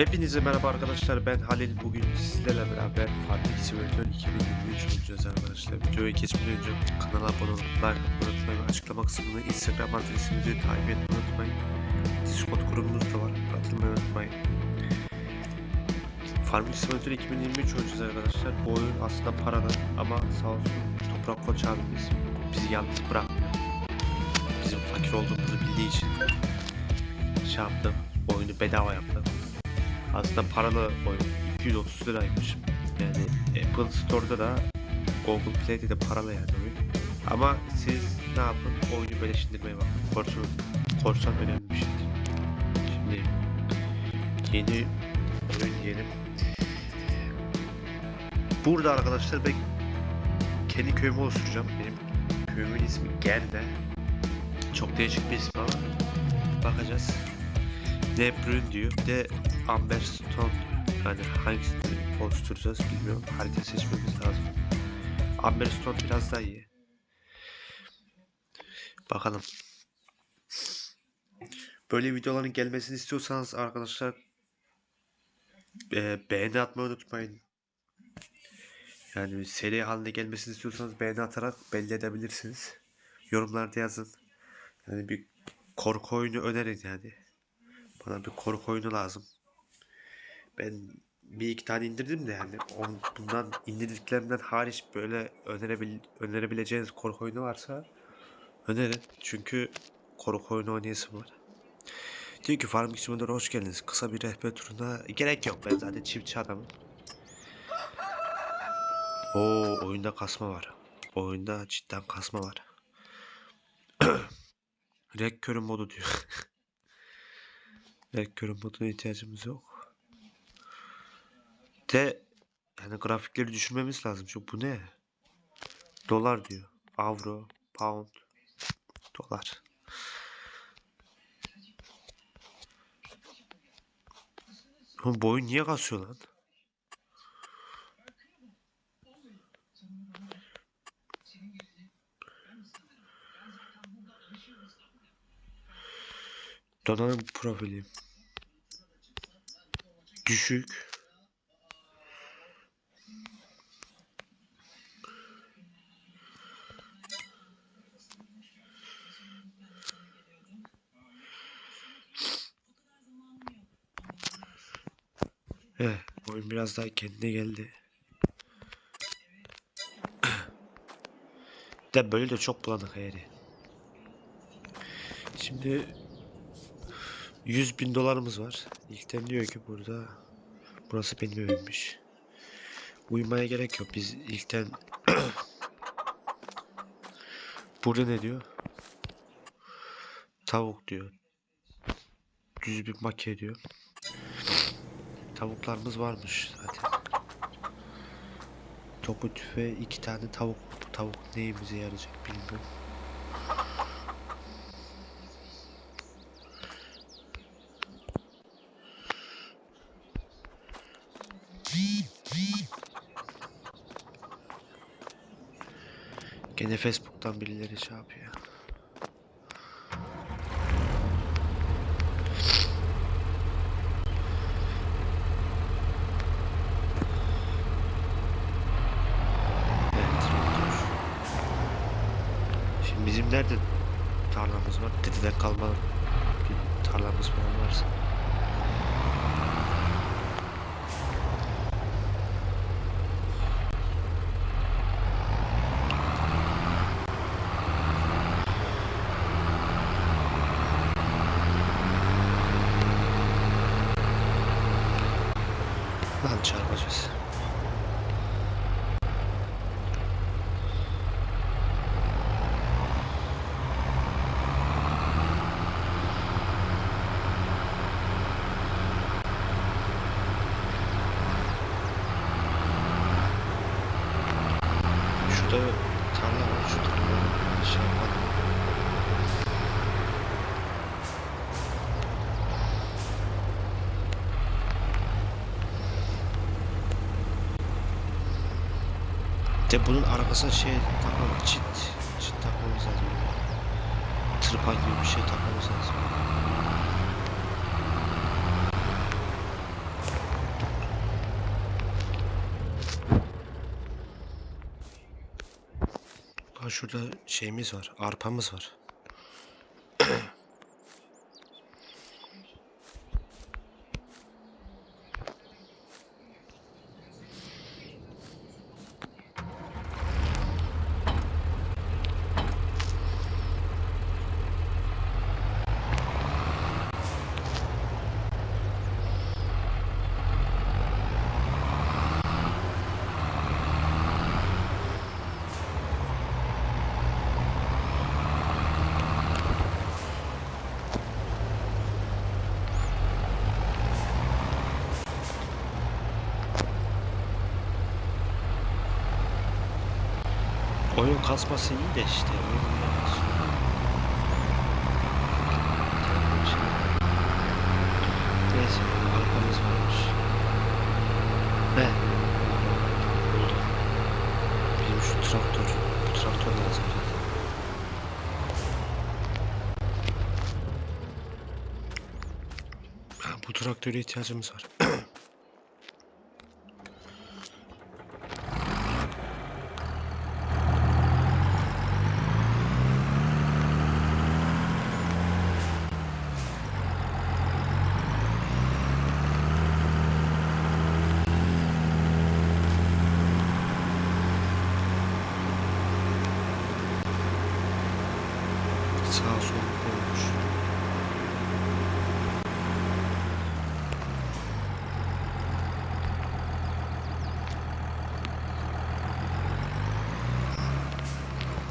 Hepinize merhaba arkadaşlar. Ben Halil. Bugün sizlerle beraber Farming Simulator 2023 oynayacağız arkadaşlar. Videoya geçmeden önce kanala abone olup like atmayı unutmayın. Açıklama kısmında instagram adresimizi takip etmeyi unutmayın. Discord grubumuz da var. Katılmayı unutmayın. Farming Simulator 2023 oynayacağız arkadaşlar. Bu oyun aslında paralı ama sağ olsun Toprak Koç abimiz bizi yalnız bırakmıyor. Bizim fakir olduğumuzu bildiği için şey yaptı oyunu bedava yaptı aslında paralı oyun 230 liraymış. Yani Apple Store'da da Google Play'de de paralı yani oyun. Ama siz ne yapın? Oyunu beleşindirmeye bakın. Korsan, korsan önemli bir şeydir. Şimdi yeni oyun diyelim. Burada arkadaşlar ben kendi köyümü oluşturacağım. Benim köyümün ismi Gerde. Çok değişik bir ismi ama bakacağız. Nebrün diyor. Bir de Amber Stone. Yani hangisini oluşturacağız bilmiyorum. Harita seçmemiz lazım. Amber Stone biraz daha iyi. Bakalım. Böyle videoların gelmesini istiyorsanız arkadaşlar e, beğeni atmayı unutmayın. Yani seri halinde gelmesini istiyorsanız beğeni atarak belli edebilirsiniz. Yorumlarda yazın. Yani bir korku oyunu önerin yani. Bana bir korku oyunu lazım. Ben bir iki tane indirdim de yani on, bundan indirdiklerimden hariç böyle önerebil, önerebileceğiniz korku oyunu varsa önerin. Çünkü korku oyunu oynayasım var. Diyor ki Farming Simulator'a hoş geldiniz. Kısa bir rehber turuna gerek yok. Ben zaten çiftçi adamım. Oo oyunda kasma var. Oyunda cidden kasma var. Renk körü modu diyor. Renk körü moduna ihtiyacımız yok. De yani grafikleri düşürmemiz lazım. Şu bu ne? Dolar diyor. Avro, pound, dolar. Oğlum bu oyun niye kasıyor lan? Donanım profili. Düşük. Evet, oyun biraz daha kendine geldi. de böyle de çok bulanık yani. Şimdi 100 bin dolarımız var. İlkten diyor ki burada burası benim evimmiş. Uyumaya gerek yok. Biz ilkten burada ne diyor? Tavuk diyor. Düz bir makine diyor. Tavuklarımız varmış zaten. Topu tüfe iki tane tavuk. Bu tavuk neyimize yarayacak bilmiyorum. Gene Facebook'tan birileri şey yapıyor. Evet, dur. Şimdi bizim nerede tarlamız var? Dededen kalma bir tarlamız falan varsa. Lan çarpacağız. Şurada tarla şey. De bunun arkasına şey takmam, çit, çit takmamız lazım. Tırpan gibi bir şey takmamız lazım. Şurada şeyimiz var. Arpamız var. Oyun kasması iyi de işte. Neyse arkamız. Benim şu traktör. Bu traktör lazım zaten. Bu traktöre ihtiyacımız var. Sağ sol.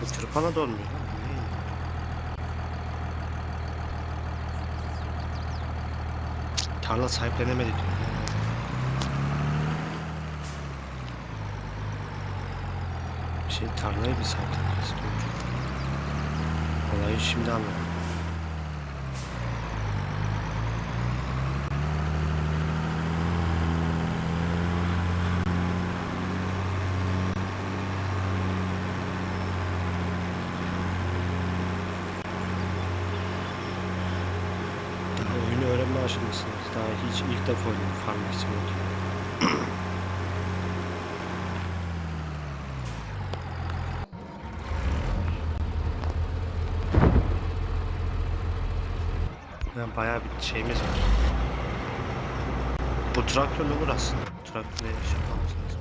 Bu tırpana da olmuyor lan. bu ne? Tarla sahiplenemedi diyor. Şey tarlayı bir sahipleneceğiz. Olayı şimdi anladım. Daha oyunu öğrenme aşamasındayız. Daha hiç ilk defa oynuyorum Farming Simulator. Yani bayağı bir şeyimiz var. Bu traktör olur aslında. Bu traktörle iş yapmamız lazım.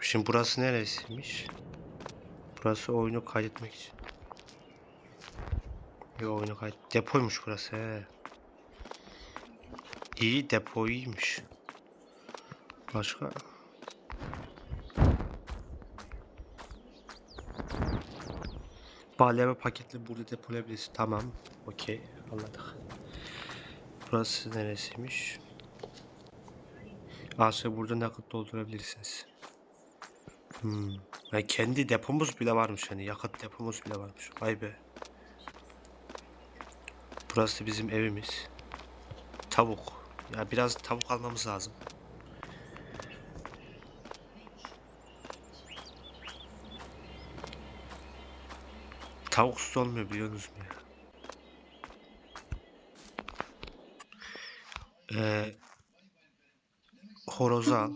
Şimdi burası neresiymiş? Burası oyunu kaydetmek için. Yo oyunu kaydet. Depoymuş burası he. İyi depo iyiymiş. Başka? Balya paketli burada depolayabilirsin. Tamam. Okey. Anladık. Burası neresiymiş? Aslında burada nakit doldurabilirsiniz. Hmm. Ya kendi depomuz bile varmış hani yakıt depomuz bile varmış. Vay be. Burası bizim evimiz. Tavuk. Ya biraz tavuk almamız lazım. Tavuksuz olmuyor biliyorsunuz mu ya? Ee, horozu al.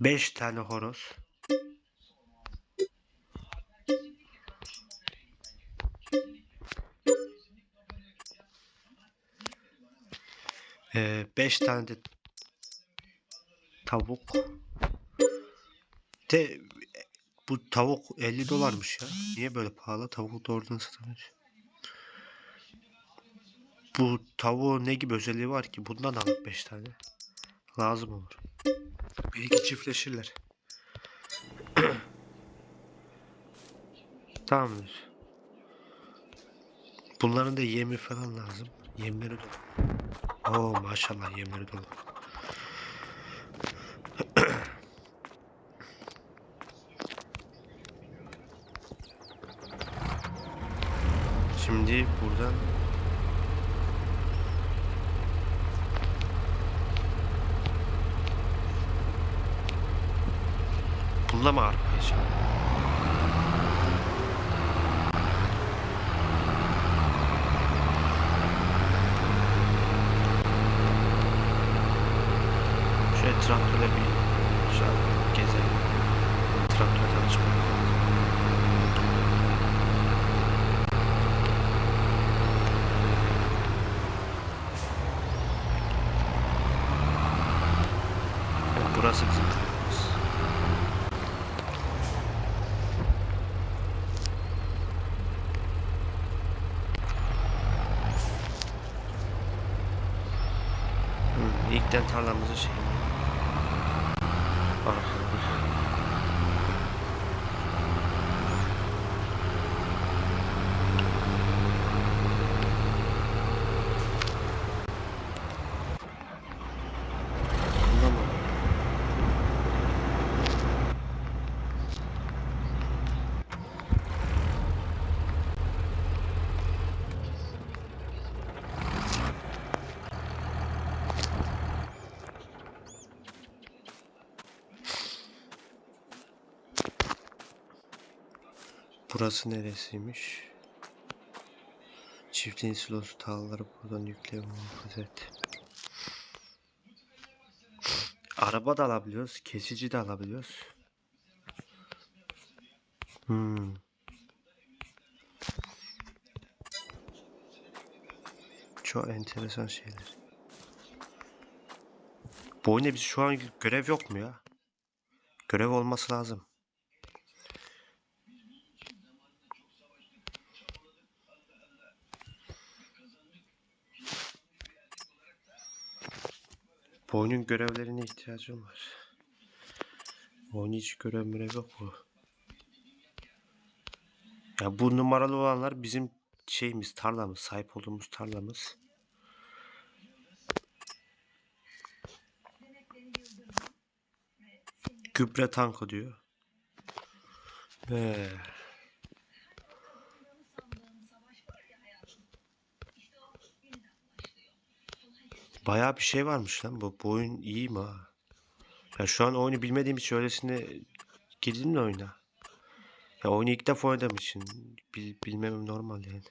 5 tane horoz. Ee, 5 tane de tavuk. De bu tavuk 50 dolarmış ya. Niye böyle pahalı? Tavuğu doğrudan satamıyoruz. Bu tavuğun ne gibi özelliği var ki? Bundan alıp 5 tane. Lazım olur. Belki çiftleşirler. Tamamdır. Bunların da yemi falan lazım. Yemleri dolu. Oo maşallah yemleri dolu. Şimdi buradan. Bununla mı arpaya çalıyor? Burası neresiymiş? Çiftliğin silosu tağları buradan yükle muhafaza et. Araba da alabiliyoruz. Kesici de alabiliyoruz. Hmm. Çok enteresan şeyler. Bu oyunda biz şu an görev yok mu ya? Görev olması lazım. Bu görevlerine ihtiyacım var. Bu hiç görev mürev yok mu? Ya bu numaralı olanlar bizim şeyimiz, tarlamız, sahip olduğumuz tarlamız. Gübre tankı diyor. Ee, bayağı bir şey varmış lan bu. Bu oyun iyi mi ha? Ya şu an oyunu bilmediğim için öylesine girdim mi oyuna? Ya oyunu ilk defa oynadığım için bil, bilmemem normal yani.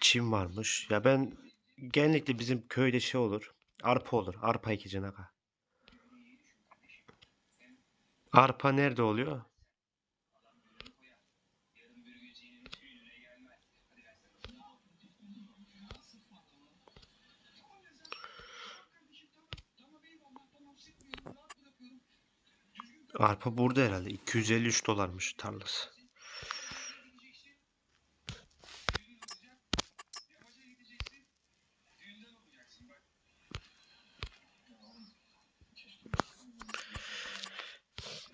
Çim varmış. Ya ben genellikle bizim köyde şey olur. Arpa olur. Arpa ekeceksin aga. Arpa nerede oluyor? Arpa burada herhalde. 253 dolarmış tarlası.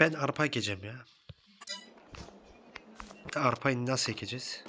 Ben arpa ekeceğim ya. Arpayı nasıl ekeceğiz?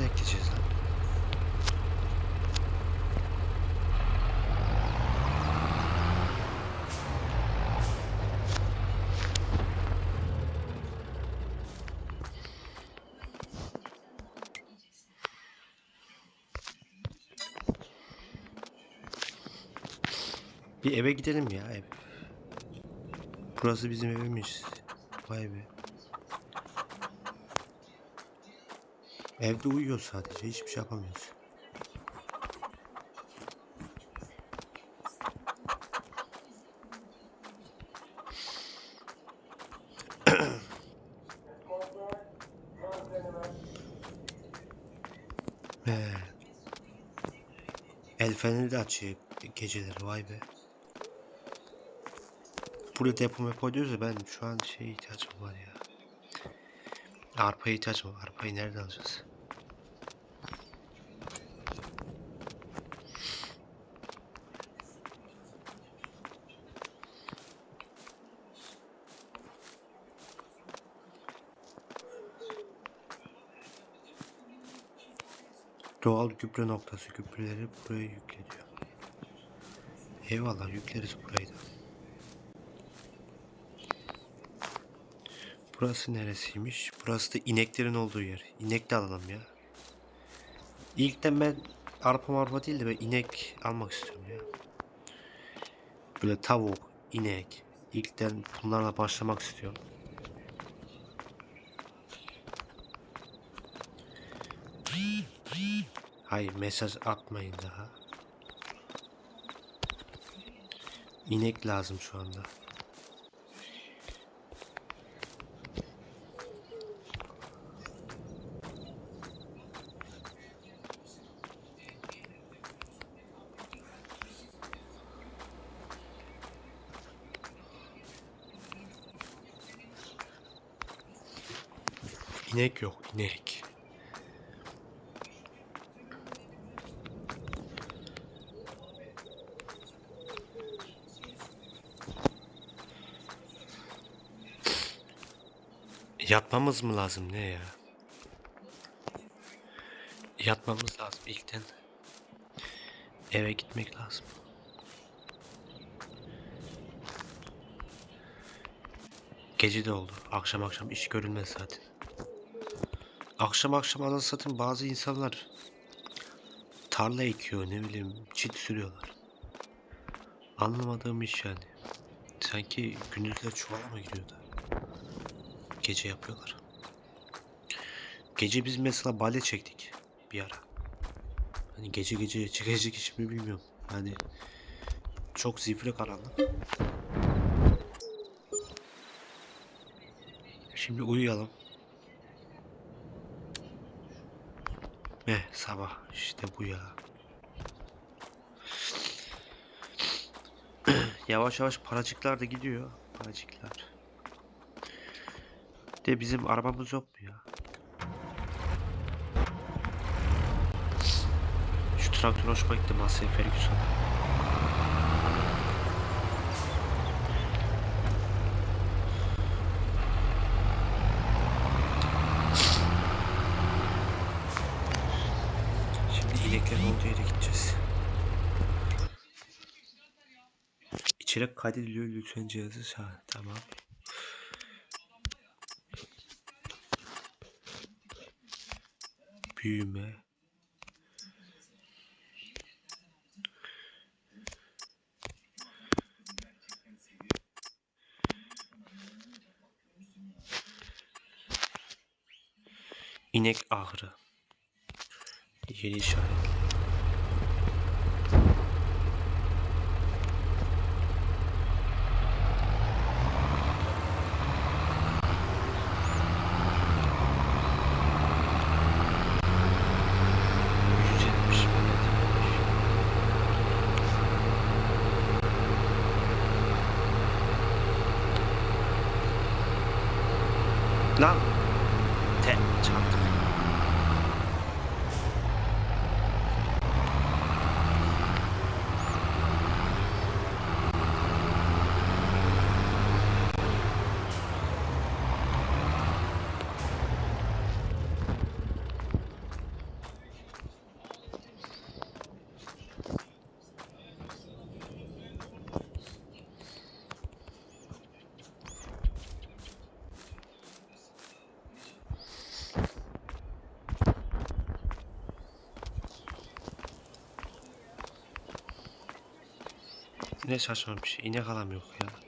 Nerede ekeceğiz lan? Bir eve gidelim ya ev. Burası bizim evimiz. Vay be. Evde uyuyor sadece. Hiçbir şey yapamıyoruz. He. El feneri de açıyor geceleri vay be. Buraya depo mepo diyoruz ya ben şu an şeye ihtiyacım var ya. Arpaya ihtiyacım var. Arpayı nereden alacağız? Doğal gübre noktası gübreleri buraya yükleniyor. Eyvallah yükleriz burayı da. Burası neresiymiş? Burası da ineklerin olduğu yer. İnek de alalım ya. İlkten ben arpa marpa değil de ben inek almak istiyorum ya. Böyle tavuk, inek. İlkten bunlarla başlamak istiyorum. Hayır mesaj atmayın daha. İnek lazım şu anda. İnek yok, inek. Yatmamız mı lazım ne ya? Yatmamız lazım ilkten. Eve gitmek lazım. Gece de oldu. Akşam akşam iş görülmez zaten. Akşam akşam anasını satayım bazı insanlar tarla ekiyor ne bileyim çit sürüyorlar. Anlamadığım iş yani. Sanki gündüzler çuvala mı giriyorlar? Gece yapıyorlar. Gece biz mesela bale çektik bir ara. Hani gece gece çekecek iş mi bilmiyorum. Hani çok zifiri karanlık. Şimdi uyuyalım. Eh sabah işte bu ya. yavaş yavaş paracıklar da gidiyor. Paracıklar. De bizim arabamız yok mu ya? Şu traktör hoşuma gitti Massey Ferguson. Şimdi ineklerin olduğu yere gideceğiz. İçerik kaydediliyor lütfen cihazı sağ. Tamam. Büyüme. İnek ahırı. Yeni işaret. Ne saçma bir şey. İnek alam yok ya.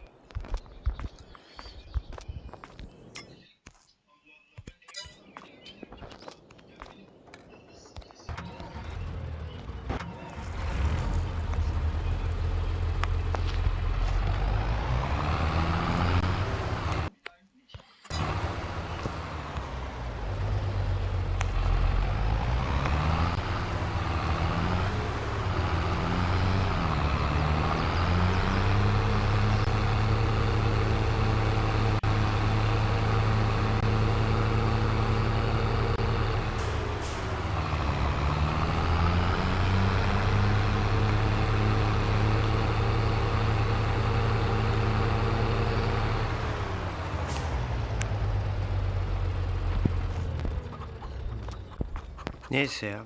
Neyse ya.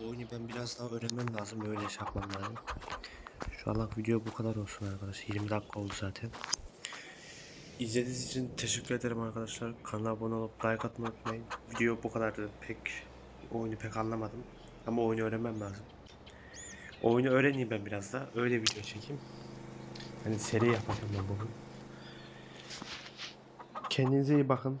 Bu oyunu ben biraz daha öğrenmem lazım. Öyle şey yapmam lazım. Şu anlık video bu kadar olsun arkadaşlar. 20 dakika oldu zaten. İzlediğiniz için teşekkür ederim arkadaşlar. Kanala abone olup like atmayı unutmayın. Video bu kadardı. Pek oyunu pek anlamadım. Ama oyunu öğrenmem lazım. Oyunu öğreneyim ben biraz da. Öyle video çekeyim. Hani seri yapacağım ben bugün. Kendinize iyi bakın.